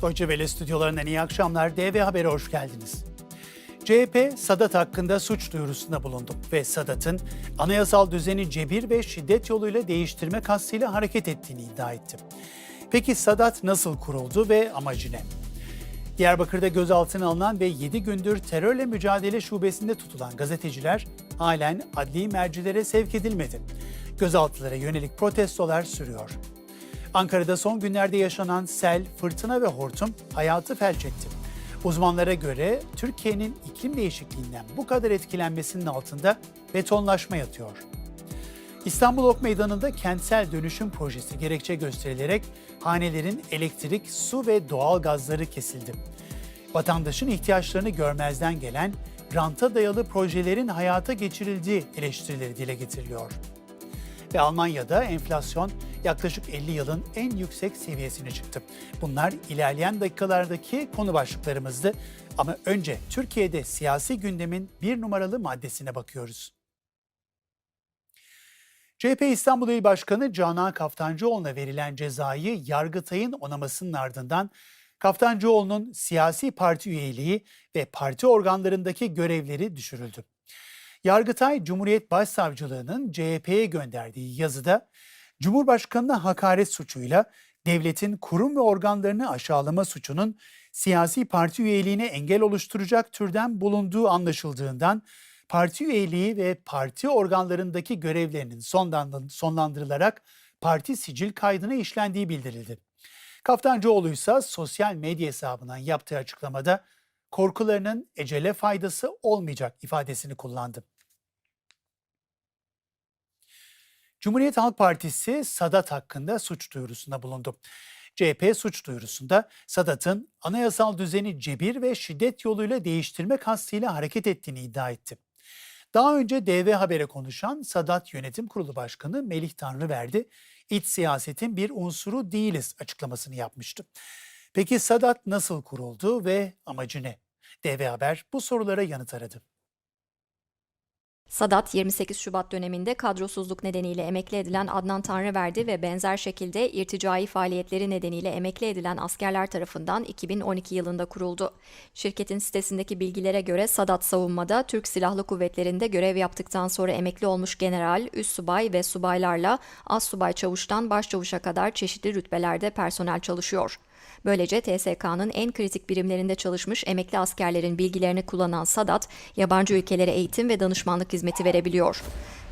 Deutsche Welle stüdyolarından iyi akşamlar. DV Haber'e hoş geldiniz. CHP, Sadat hakkında suç duyurusunda bulundu ve Sadat'ın anayasal düzeni cebir ve şiddet yoluyla değiştirme kastıyla hareket ettiğini iddia etti. Peki Sadat nasıl kuruldu ve amacı ne? Diyarbakır'da gözaltına alınan ve 7 gündür terörle mücadele şubesinde tutulan gazeteciler halen adli mercilere sevk edilmedi. Gözaltılara yönelik protestolar sürüyor. Ankara'da son günlerde yaşanan sel, fırtına ve hortum hayatı felç etti. Uzmanlara göre Türkiye'nin iklim değişikliğinden bu kadar etkilenmesinin altında betonlaşma yatıyor. İstanbul Ok Meydanı'nda kentsel dönüşüm projesi gerekçe gösterilerek hanelerin elektrik, su ve doğal gazları kesildi. Vatandaşın ihtiyaçlarını görmezden gelen ranta dayalı projelerin hayata geçirildiği eleştirileri dile getiriliyor. Ve Almanya'da enflasyon yaklaşık 50 yılın en yüksek seviyesine çıktı. Bunlar ilerleyen dakikalardaki konu başlıklarımızdı. Ama önce Türkiye'de siyasi gündemin bir numaralı maddesine bakıyoruz. CHP İstanbul İl Başkanı Canan Kaftancıoğlu'na verilen cezayı Yargıtay'ın onamasının ardından Kaftancıoğlu'nun siyasi parti üyeliği ve parti organlarındaki görevleri düşürüldü. Yargıtay Cumhuriyet Başsavcılığı'nın CHP'ye gönderdiği yazıda Cumhurbaşkanı'na hakaret suçuyla devletin kurum ve organlarını aşağılama suçunun siyasi parti üyeliğine engel oluşturacak türden bulunduğu anlaşıldığından parti üyeliği ve parti organlarındaki görevlerinin sonlandırılarak parti sicil kaydına işlendiği bildirildi. Kaftancıoğlu ise sosyal medya hesabından yaptığı açıklamada korkularının ecele faydası olmayacak ifadesini kullandı. Cumhuriyet Halk Partisi Sadat hakkında suç duyurusunda bulundu. CHP suç duyurusunda Sadat'ın anayasal düzeni cebir ve şiddet yoluyla değiştirme kastıyla hareket ettiğini iddia etti. Daha önce DV Haber'e konuşan Sadat Yönetim Kurulu Başkanı Melih Tanrıverdi, iç siyasetin bir unsuru değiliz açıklamasını yapmıştı. Peki Sadat nasıl kuruldu ve amacı ne? DV Haber bu sorulara yanıt aradı. Sadat 28 Şubat döneminde kadrosuzluk nedeniyle emekli edilen Adnan Tanrıverdi ve benzer şekilde irticai faaliyetleri nedeniyle emekli edilen askerler tarafından 2012 yılında kuruldu. Şirketin sitesindeki bilgilere göre Sadat savunmada Türk Silahlı Kuvvetleri'nde görev yaptıktan sonra emekli olmuş general, üst subay ve subaylarla az subay çavuştan başçavuşa kadar çeşitli rütbelerde personel çalışıyor. Böylece TSK'nın en kritik birimlerinde çalışmış emekli askerlerin bilgilerini kullanan Sadat, yabancı ülkelere eğitim ve danışmanlık hizmeti verebiliyor.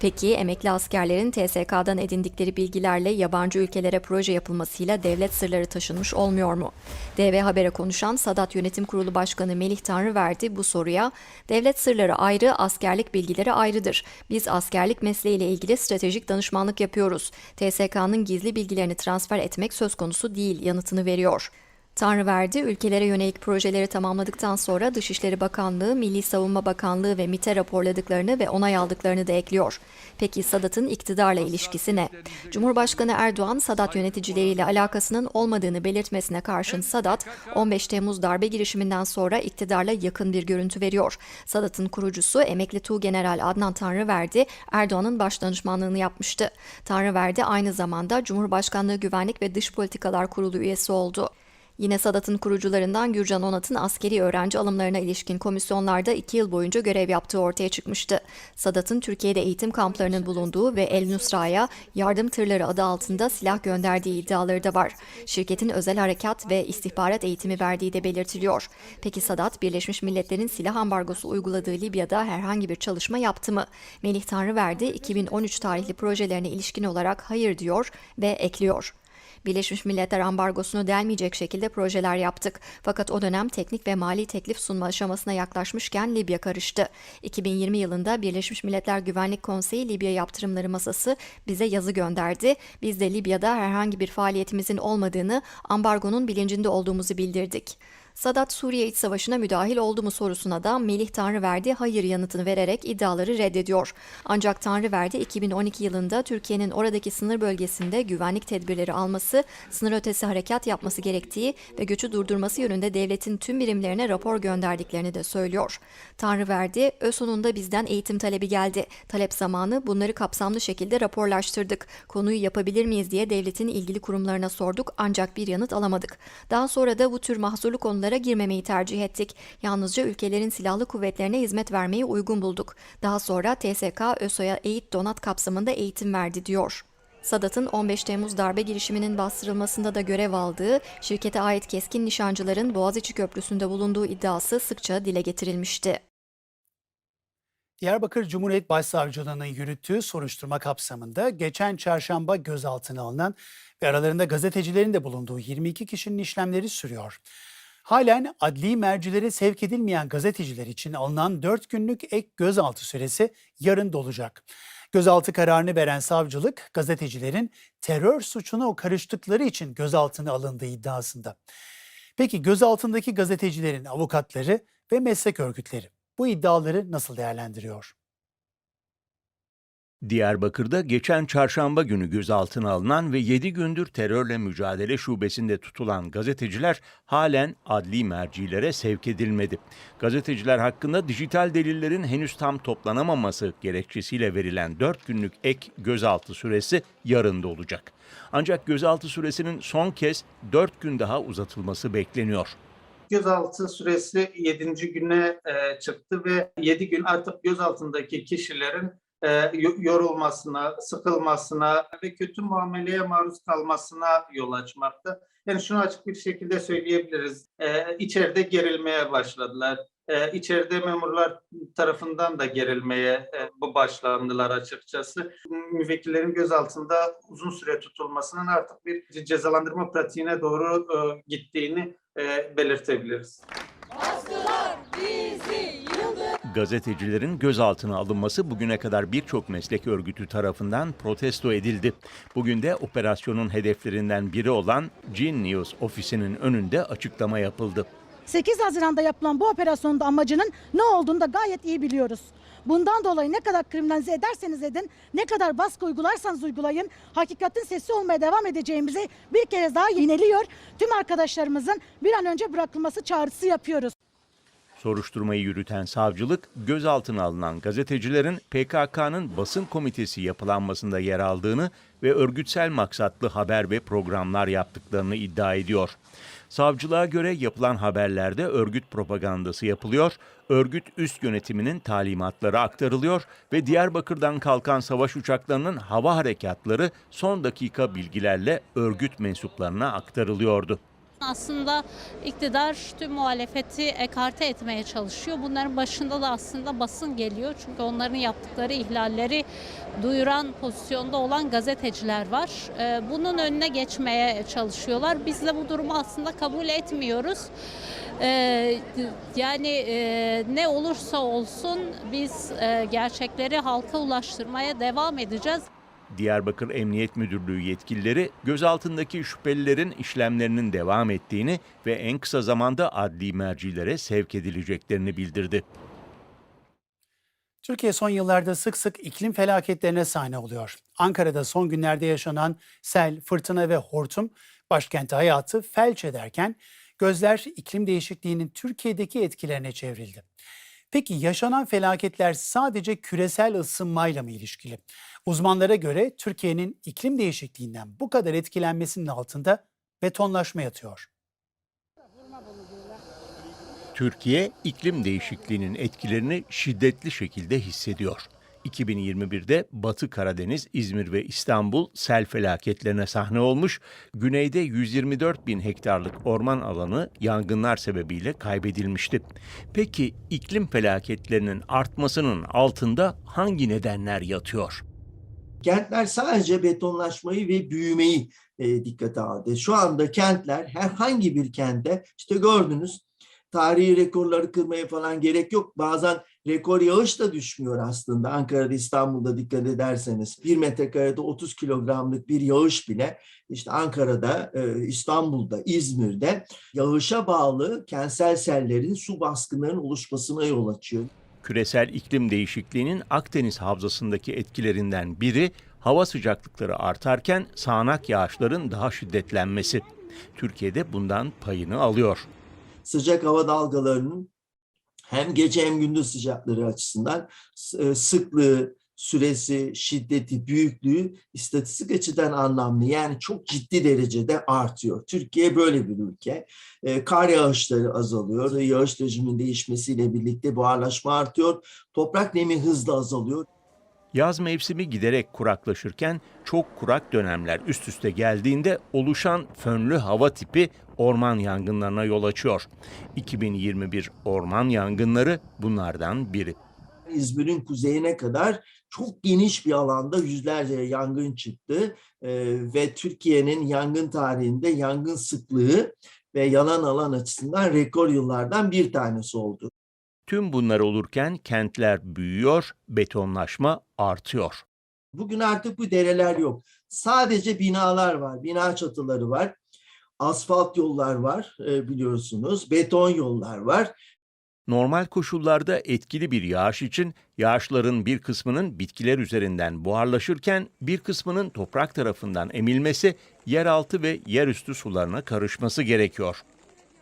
Peki emekli askerlerin TSK'dan edindikleri bilgilerle yabancı ülkelere proje yapılmasıyla devlet sırları taşınmış olmuyor mu? DV Haber'e konuşan Sadat Yönetim Kurulu Başkanı Melih Tanrıverdi bu soruya, devlet sırları ayrı, askerlik bilgileri ayrıdır. Biz askerlik mesleğiyle ilgili stratejik danışmanlık yapıyoruz. TSK'nın gizli bilgilerini transfer etmek söz konusu değil yanıtını veriyor. Tanrıverdi, ülkelere yönelik projeleri tamamladıktan sonra Dışişleri Bakanlığı, Milli Savunma Bakanlığı ve MİT'e raporladıklarını ve onay aldıklarını da ekliyor. Peki Sadat'ın iktidarla ilişkisi ne? Cumhurbaşkanı Erdoğan, Sadat yöneticileriyle alakasının olmadığını belirtmesine karşın Sadat, 15 Temmuz darbe girişiminden sonra iktidarla yakın bir görüntü veriyor. Sadat'ın kurucusu emekli Tuğgeneral Adnan Tanrıverdi, Erdoğan'ın baş danışmanlığını yapmıştı. Tanrıverdi aynı zamanda Cumhurbaşkanlığı Güvenlik ve Dış Politikalar Kurulu üyesi oldu. Yine Sadat'ın kurucularından Gürcan Onat'ın askeri öğrenci alımlarına ilişkin komisyonlarda iki yıl boyunca görev yaptığı ortaya çıkmıştı. Sadat'ın Türkiye'de eğitim kamplarının bulunduğu ve El Nusra'ya yardım tırları adı altında silah gönderdiği iddiaları da var. Şirketin özel harekat ve istihbarat eğitimi verdiği de belirtiliyor. Peki Sadat, Birleşmiş Milletler'in silah ambargosu uyguladığı Libya'da herhangi bir çalışma yaptı mı? Melih Tanrıverdi 2013 tarihli projelerine ilişkin olarak hayır diyor ve ekliyor. Birleşmiş Milletler ambargosunu delmeyecek şekilde projeler yaptık. Fakat o dönem teknik ve mali teklif sunma aşamasına yaklaşmışken Libya karıştı. 2020 yılında Birleşmiş Milletler Güvenlik Konseyi Libya yaptırımları masası bize yazı gönderdi. Biz de Libya'da herhangi bir faaliyetimizin olmadığını, ambargonun bilincinde olduğumuzu bildirdik. Sadat Suriye İç Savaşı'na müdahil oldu mu sorusuna da Melih Tanrıverdi hayır yanıtını vererek iddiaları reddediyor. Ancak Tanrıverdi 2012 yılında Türkiye'nin oradaki sınır bölgesinde güvenlik tedbirleri alması, sınır ötesi harekat yapması gerektiği ve göçü durdurması yönünde devletin tüm birimlerine rapor gönderdiklerini de söylüyor. Tanrıverdi, ÖSO'nun bizden eğitim talebi geldi. Talep zamanı bunları kapsamlı şekilde raporlaştırdık. Konuyu yapabilir miyiz diye devletin ilgili kurumlarına sorduk ancak bir yanıt alamadık. Daha sonra da bu tür mahzurlu konulara girmemeyi tercih ettik. Yalnızca ülkelerin silahlı kuvvetlerine hizmet vermeyi uygun bulduk. Daha sonra TSK ÖSO'ya eğit donat kapsamında eğitim verdi diyor. Sadat'ın 15 Temmuz darbe girişiminin bastırılmasında da görev aldığı, şirkete ait keskin nişancıların Boğaziçi Köprüsü'nde bulunduğu iddiası sıkça dile getirilmişti. Diyarbakır Cumhuriyet Başsavcılığı'nın yürüttüğü soruşturma kapsamında geçen çarşamba gözaltına alınan ve aralarında gazetecilerin de bulunduğu 22 kişinin işlemleri sürüyor. Halen adli mercilere sevk edilmeyen gazeteciler için alınan 4 günlük ek gözaltı süresi yarın dolacak. Gözaltı kararını veren savcılık gazetecilerin terör suçuna karıştıkları için gözaltına alındığı iddiasında. Peki gözaltındaki gazetecilerin avukatları ve meslek örgütleri bu iddiaları nasıl değerlendiriyor? Diyarbakır'da geçen çarşamba günü gözaltına alınan ve 7 gündür terörle mücadele şubesinde tutulan gazeteciler halen adli mercilere sevk edilmedi. Gazeteciler hakkında dijital delillerin henüz tam toplanamaması gerekçesiyle verilen 4 günlük ek gözaltı süresi yarın da olacak. Ancak gözaltı süresinin son kez 4 gün daha uzatılması bekleniyor. gözaltı süresi 7. güne e, çıktı ve 7 gün artık gözaltındaki kişilerin e, yo- yorulmasına, sıkılmasına ve kötü muameleye maruz kalmasına yol açmakta. Yani şunu açık bir şekilde söyleyebiliriz. E, içeride gerilmeye başladılar. E, içeride memurlar tarafından da gerilmeye e, bu başlandılar açıkçası. Müvekkillerin gözaltında uzun süre tutulmasının artık bir cezalandırma pratiğine doğru e, gittiğini belirtebiliriz. Gazetecilerin gözaltına alınması bugüne kadar birçok meslek örgütü tarafından protesto edildi. Bugün de operasyonun hedeflerinden biri olan Gene News ofisinin önünde açıklama yapıldı. 8 Haziran'da yapılan bu operasyonun da amacının ne olduğunu da gayet iyi biliyoruz. Bundan dolayı ne kadar kriminalize ederseniz edin, ne kadar baskı uygularsanız uygulayın, hakikatin sesi olmaya devam edeceğimizi bir kere daha yineliyor. Tüm arkadaşlarımızın bir an önce bırakılması çağrısı yapıyoruz. Soruşturmayı yürüten savcılık, gözaltına alınan gazetecilerin PKK'nın basın komitesi yapılanmasında yer aldığını ve örgütsel maksatlı haber ve programlar yaptıklarını iddia ediyor. Savcılığa göre yapılan haberlerde örgüt propagandası yapılıyor, örgüt üst yönetiminin talimatları aktarılıyor ve Diyarbakır'dan kalkan savaş uçaklarının hava harekatları son dakika bilgilerle örgüt mensuplarına aktarılıyordu. Aslında iktidar tüm muhalefeti ekarte etmeye çalışıyor. Bunların başında da aslında basın geliyor. Çünkü onların yaptıkları ihlalleri duyuran pozisyonda olan gazeteciler var. Ee, Bunun önüne geçmeye çalışıyorlar. Biz de bu durumu aslında kabul etmiyoruz. Ee, Yani e, ne olursa olsun biz e, gerçekleri halka ulaştırmaya devam edeceğiz. Diyarbakır Emniyet Müdürlüğü yetkilileri gözaltındaki şüphelilerin işlemlerinin devam ettiğini ve en kısa zamanda adli mercilere sevk edileceklerini bildirdi. Türkiye son yıllarda sık sık iklim felaketlerine sahne oluyor. Ankara'da son günlerde yaşanan sel, fırtına ve hortum başkenti hayatı felç ederken gözler iklim değişikliğinin Türkiye'deki etkilerine çevrildi. Peki yaşanan felaketler sadece küresel ısınmayla mı ilişkili? Uzmanlara göre Türkiye'nin iklim değişikliğinden bu kadar etkilenmesinin altında betonlaşma yatıyor. Türkiye iklim değişikliğinin etkilerini şiddetli şekilde hissediyor. 2021'de Batı Karadeniz, İzmir ve İstanbul sel felaketlerine sahne olmuş, güneyde 124 bin hektarlık orman alanı yangınlar sebebiyle kaybedilmişti. Peki iklim felaketlerinin artmasının altında hangi nedenler yatıyor? Kentler sadece betonlaşmayı ve büyümeyi e, dikkate aldı. Şu anda kentler herhangi bir kente işte gördünüz tarihi rekorları kırmaya falan gerek yok. Bazen rekor yağış da düşmüyor aslında. Ankara'da, İstanbul'da dikkat ederseniz. Bir metrekarede 30 kilogramlık bir yağış bile işte Ankara'da, e, İstanbul'da, İzmir'de yağışa bağlı kentsel sellerin, su baskınlarının oluşmasına yol açıyor. Küresel iklim değişikliğinin Akdeniz havzasındaki etkilerinden biri hava sıcaklıkları artarken sağanak yağışların daha şiddetlenmesi. Türkiye'de bundan payını alıyor. sıcak hava dalgalarının hem gece hem gündüz sıcakları açısından e, sıklığı, süresi, şiddeti, büyüklüğü istatistik açıdan anlamlı. Yani çok ciddi derecede artıyor. Türkiye böyle bir ülke. E, Kar yağışları azalıyor. Yağış rejiminin değişmesiyle birlikte buharlaşma artıyor. Toprak nemi hızla azalıyor. Yaz mevsimi giderek kuraklaşırken çok kurak dönemler üst üste geldiğinde oluşan fönlü hava tipi orman yangınlarına yol açıyor. 2021 orman yangınları bunlardan biri. İzmir'in kuzeyine kadar çok geniş bir alanda yüzlerce yangın çıktı Ee, ve Türkiye'nin yangın tarihinde yangın sıklığı ve yanan alan açısından rekor yıllardan bir tanesi oldu. Tüm bunlar olurken kentler büyüyor, betonlaşma artıyor. Bugün artık bu dereler yok. Sadece binalar var, bina çatıları var, asfalt yollar var e, biliyorsunuz, beton yollar var. Normal koşullarda etkili bir yağış için yağışların bir kısmının bitkiler üzerinden buharlaşırken bir kısmının toprak tarafından emilmesi, yeraltı ve yerüstü sularına karışması gerekiyor.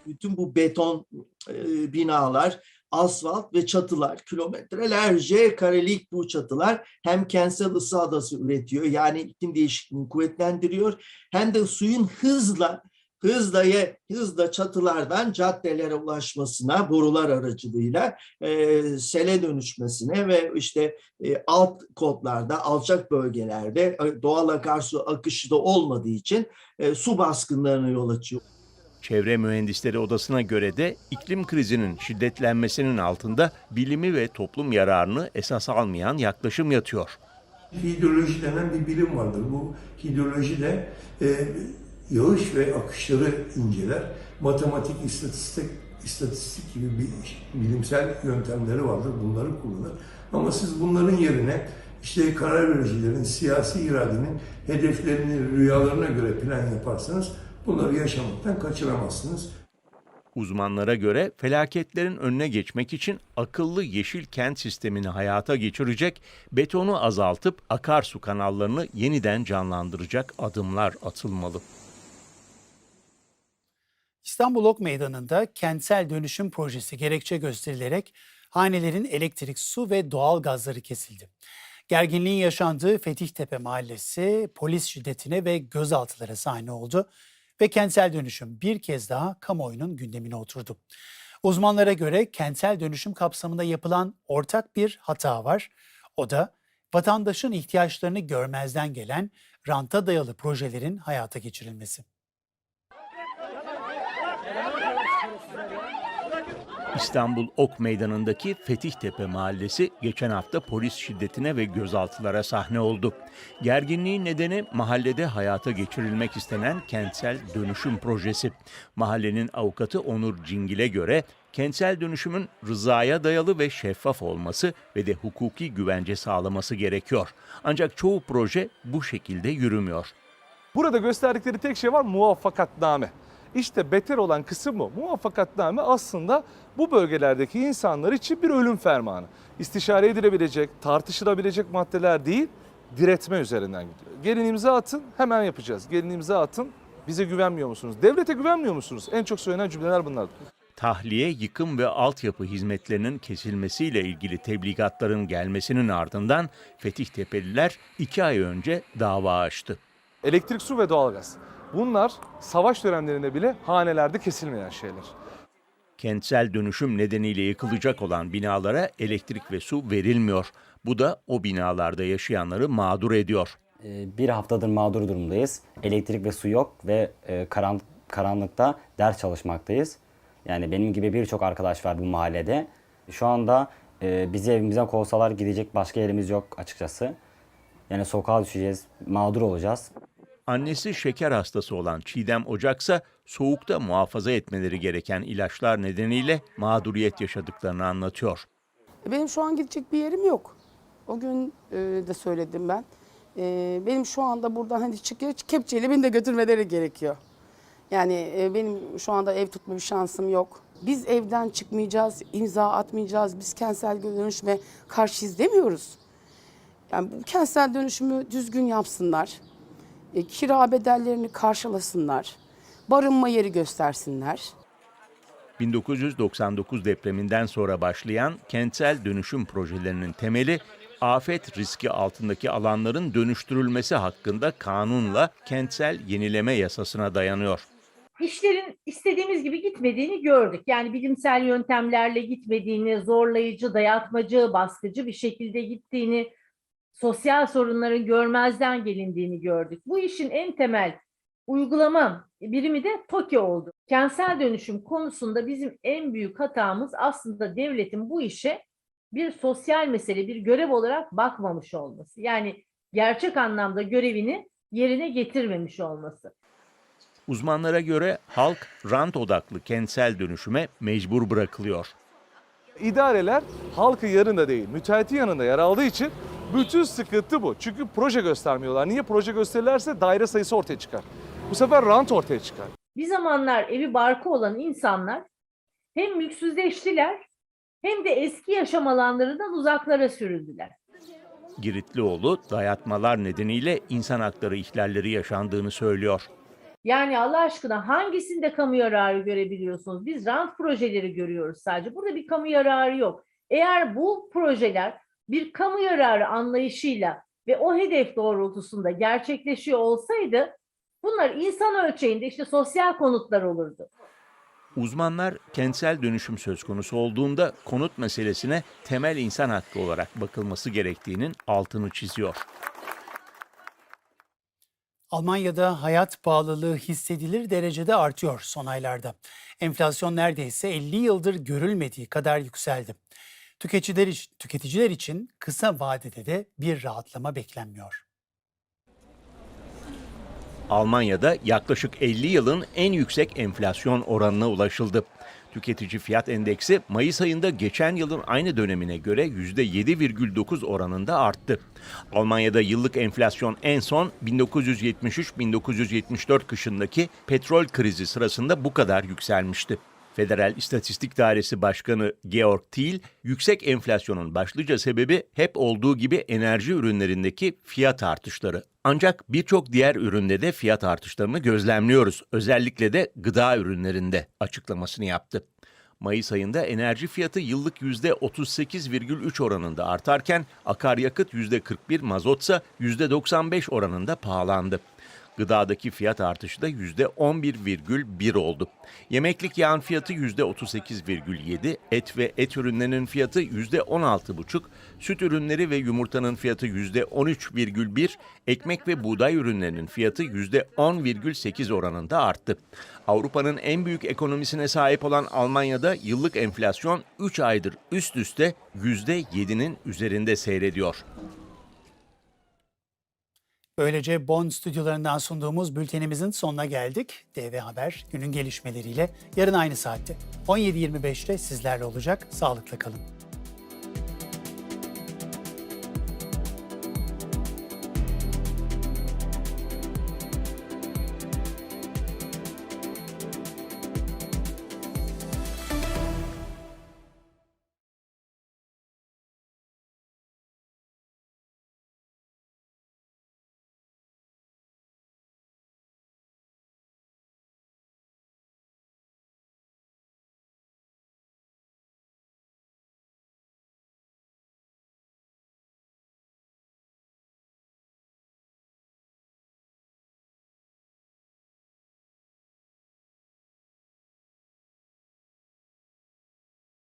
bütün bu beton e, binalar, asfalt ve çatılar, kilometrelerce karelik bu çatılar hem kentsel ısı adası üretiyor yani iklim değişikliğini kuvvetlendiriyor hem de suyun hızla hızla ye- hızla çatılardan caddelere ulaşmasına borular aracılığıyla e, sele dönüşmesine ve işte e, alt kodlarda alçak bölgelerde e, doğal akarsu akışı da olmadığı için e, su baskınlarına yol açıyor. Çevre Mühendisleri Odası'na göre de iklim krizinin şiddetlenmesinin altında bilimi ve toplum yararını esas almayan yaklaşım yatıyor. Hidroloji denen bir bilim vardır. Bu hidroloji de e, yağış ve akışları inceler. Matematik, istatistik, istatistik gibi bir bilimsel yöntemleri vardır. Bunları kullanır. Ama siz bunların yerine işte karar vericilerin, siyasi iradenin hedeflerini, rüyalarına göre plan yaparsanız bunları yaşamaktan kaçıramazsınız. Uzmanlara göre felaketlerin önüne geçmek için akıllı yeşil kent sistemini hayata geçirecek, betonu azaltıp akarsu kanallarını yeniden canlandıracak adımlar atılmalı. İstanbul Ok Meydanı'nda kentsel dönüşüm projesi gerekçe gösterilerek hanelerin elektrik, su ve doğal gazları kesildi. Gerginliğin yaşandığı Fethihtepe Mahallesi polis şiddetine ve gözaltılara sahne oldu ve kentsel dönüşüm bir kez daha kamuoyunun gündemine oturdu. Uzmanlara göre kentsel dönüşüm kapsamında yapılan ortak bir hata var. O da vatandaşın ihtiyaçlarını görmezden gelen ranta dayalı projelerin hayata geçirilmesi. İstanbul Ok Meydanı'ndaki Fethihtepe Mahallesi geçen hafta polis şiddetine ve gözaltılara sahne oldu. Gerginliğin nedeni mahallede hayata geçirilmek istenen kentsel dönüşüm projesi. Mahallenin avukatı Onur Cingil'e göre kentsel dönüşümün rızaya dayalı ve şeffaf olması ve de hukuki güvence sağlaması gerekiyor. Ancak çoğu proje bu şekilde yürümüyor. Burada gösterdikleri tek şey var muvaffakatname. İşte beter olan kısım bu. Muvaffakatname aslında bu bölgelerdeki insanlar için bir ölüm fermanı. İstişare edilebilecek, tartışılabilecek maddeler değil, diretme üzerinden gidiyor. Gelin imza atın, hemen yapacağız. Gelin imza atın, bize güvenmiyor musunuz? Devlete güvenmiyor musunuz? En çok söylenen cümleler bunlar. tahliye, yıkım ve altyapı hizmetlerinin kesilmesiyle ilgili tebligatların gelmesinin ardından Fetihtepeliler iki ay önce dava açtı. Elektrik, su ve doğalgaz. Bunlar savaş dönemlerinde bile hanelerde kesilmeyen şeyler. Kentsel dönüşüm nedeniyle yıkılacak olan binalara elektrik ve su verilmiyor. Bu da o binalarda yaşayanları mağdur ediyor. Ee, Bir haftadır mağdur durumdayız. Elektrik ve su yok ve e, karan, karanlıkta ders çalışmaktayız. Yani benim gibi birçok arkadaş var bu mahallede. Şu anda e, bizi evimizden kovsalar gidecek başka yerimiz yok açıkçası. Yani sokağa düşeceğiz, mağdur olacağız. Annesi şeker hastası olan Çiğdem Ocaksa soğukta muhafaza etmeleri gereken ilaçlar nedeniyle mağduriyet yaşadıklarını anlatıyor. Benim şu an gidecek bir yerim yok. O gün e, de söyledim ben. E, benim şu anda buradan hani çıkıyor kepçeyle beni de götürmeleri gerekiyor. Yani e, benim şu anda ev tutma bir şansım yok. Biz evden çıkmayacağız, imza atmayacağız. Biz kentsel dönüşüme karşıyız demiyoruz. Yani bu kentsel dönüşümü düzgün yapsınlar. E, kira bedellerini karşılasınlar. Barınma yeri göstersinler. 1999 depreminden sonra başlayan kentsel dönüşüm projelerinin temeli afet riski altındaki alanların dönüştürülmesi hakkında kanunla kentsel yenileme yasasına dayanıyor. İşlerin istediğimiz gibi gitmediğini gördük. Yani bilimsel yöntemlerle gitmediğini, zorlayıcı, dayatmacı, baskıcı bir şekilde gittiğini, sosyal sorunların görmezden gelindiğini gördük. Bu işin en temel uygulama birimi de TOKİ oldu. Kentsel dönüşüm konusunda bizim en büyük hatamız aslında devletin bu işe bir sosyal mesele, bir görev olarak bakmamış olması. Yani gerçek anlamda görevini yerine getirmemiş olması. Uzmanlara göre halk rant odaklı kentsel dönüşüme mecbur bırakılıyor. İdareler halkı yanında değil, müteahhiti yanında yer aldığı için bütün sıkıntı bu. Çünkü proje göstermiyorlar. Niye proje gösterirlerse daire sayısı ortaya çıkar. Bu sefer rant ortaya çıkar. Bir zamanlar evi barkı olan insanlar hem mülksüzleştiler hem de eski yaşam alanlarından uzaklara sürüldüler. Giritlioğlu dayatmalar nedeniyle insan hakları ihlalleri yaşandığını söylüyor. Yani Allah aşkına hangisinde kamu yararı görebiliyorsunuz? Biz rant projeleri görüyoruz sadece. Burada bir kamu yararı yok. Eğer bu projeler bir kamu yararı anlayışıyla ve o hedef doğrultusunda gerçekleşiyor olsaydı bunlar insan ölçeğinde işte sosyal konutlar olurdu. Uzmanlar kentsel dönüşüm söz konusu olduğunda konut meselesine temel insan hakkı olarak bakılması gerektiğinin altını çiziyor. Almanya'da hayat pahalılığı hissedilir derecede artıyor son aylarda. Enflasyon neredeyse 50 yıldır görülmediği kadar yükseldi. Tüketiciler tüketiciler için kısa vadede de bir rahatlama beklenmiyor. Almanya'da yaklaşık 50 yılın en yüksek enflasyon oranına ulaşıldı. Tüketici fiyat endeksi Mayıs ayında geçen yılın aynı dönemine göre %7,9 oranında arttı. Almanya'da yıllık enflasyon en son 1973-1974 kışındaki petrol krizi sırasında bu kadar yükselmişti. Federal İstatistik Dairesi Başkanı Georg Thiel, yüksek enflasyonun başlıca sebebi hep olduğu gibi enerji ürünlerindeki fiyat artışları. Ancak birçok diğer üründe de fiyat artışlarını gözlemliyoruz. Özellikle de gıda ürünlerinde açıklamasını yaptı. Mayıs ayında enerji fiyatı yıllık %38,3 oranında artarken akaryakıt %41, mazotsa %95 oranında pahalandı. Gıdadaki fiyat artışı da %11,1 oldu. Yemeklik yağın fiyatı %38,7, et ve et ürünlerinin fiyatı %16,5, süt ürünleri ve yumurtanın fiyatı %13,1, ekmek ve buğday ürünlerinin fiyatı %10,8 oranında arttı. Avrupa'nın en büyük ekonomisine sahip olan Almanya'da yıllık enflasyon 3 aydır üst üste %7'nin üzerinde seyrediyor. Böylece Bonn stüdyolarından sunduğumuz bültenimizin sonuna geldik. DV Haber günün gelişmeleriyle yarın aynı saatte 17.25'te sizlerle olacak. Sağlıkla kalın.